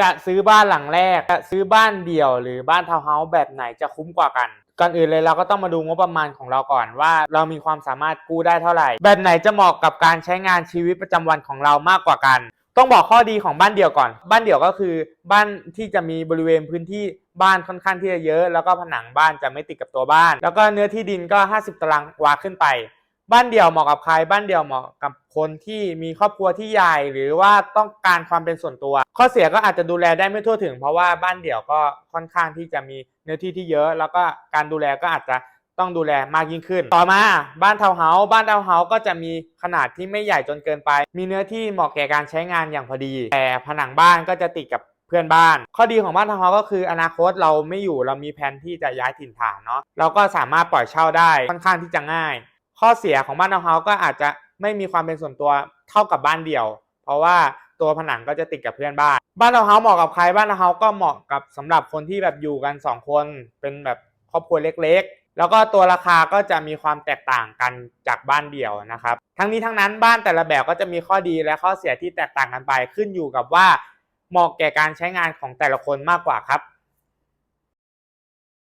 จะซื้อบ้านหลังแรกจะซื้อบ้านเดี่ยว หรือบ้านทาวน์เฮาส์แบบไหนจะคุ้มกว่ากัน ก่อนอื่นเลยเราก็ต้องมาดูงบประมาณของเราก่อนว่า เรามีความสามารถกู้ได้เท่าไหร่ แบบไหนจะเหมาะกับการใช้งานชีวิตประจำวันของเรามากกว่ากัน ต้องบอกข้อดีของบ้านเดี่ยวก่อน บ้านเดี่ยวก็คือ บ้านที่จะมีบริเวณพื้นที่บ้านค่อนข้างที่จะเยอะ แล้วก็ผนังบ้านจะไม่ติดกับตัวบ้าน แล้วก็เนื้อที่ดินก็ 50 ตารางวาขึ้นไป บ้านเดี่ยวเหมาะกับใคร บ้านเดี่ยวเหมาะกับคนที่มีครอบครัวที่ใหญ่ หรือว่าต้องการความเป็นส่วนตัว ข้อเสียก็อาจจะดูแลได้ไม่ทั่วถึง เพราะว่าบ้านเดี่ยวก็ค่อนข้างที่จะมีเนื้อที่ที่เยอะ แล้วก็การดูแลก็อาจจะต้องดูแลมากยิ่งขึ้น ต่อมาบ้านทาวน์เฮาส์บ้านทาวน์เฮาส์ก็จะมีขนาดที่ไม่ใหญ่จนเกินไป มีเนื้อที่เหมาะแก่การใช้งานอย่างพอดี แต่ผนังบ้านก็จะติดกับเพื่อนบ้าน ข้อดีของบ้านทาวน์เฮาส์ก็คืออนาคตเราไม่อยู่เรามีแผนที่จะย้ายถิ่นฐานเนาะเราก็สามารถปล่อยเช่าได้ค่อนข้างที่จะง่าย ข้อเสียของบ้านทาวน์เฮาส์ก็อาจจะไม่มีความเป็นส่วนตัวเท่ากับบ้านเดี่ยว เพราะว่าตัวผนังก็จะติดกับเพื่อนบ้าน บ้านทาวน์เฮาส์เหมาะกับใครบ้านทาวน์เฮาส์ก็เหมาะกับสำหรับคนที่แบบอยู่กันสองคนเป็นแบบครอบครัวเล็กๆ แล้วก็ตัวราคาก็จะมีความแตกต่างกันจากบ้านเดี่ยวนะครับ ทั้งนี้ทั้งนั้นบ้านแต่ละแบบก็จะมีข้อดีและข้อเสียที่แตกต่างกันไปขึ้นอยู่กับว่าเหมาะแก่การใช้งานของแต่ละคนมากกว่าครับ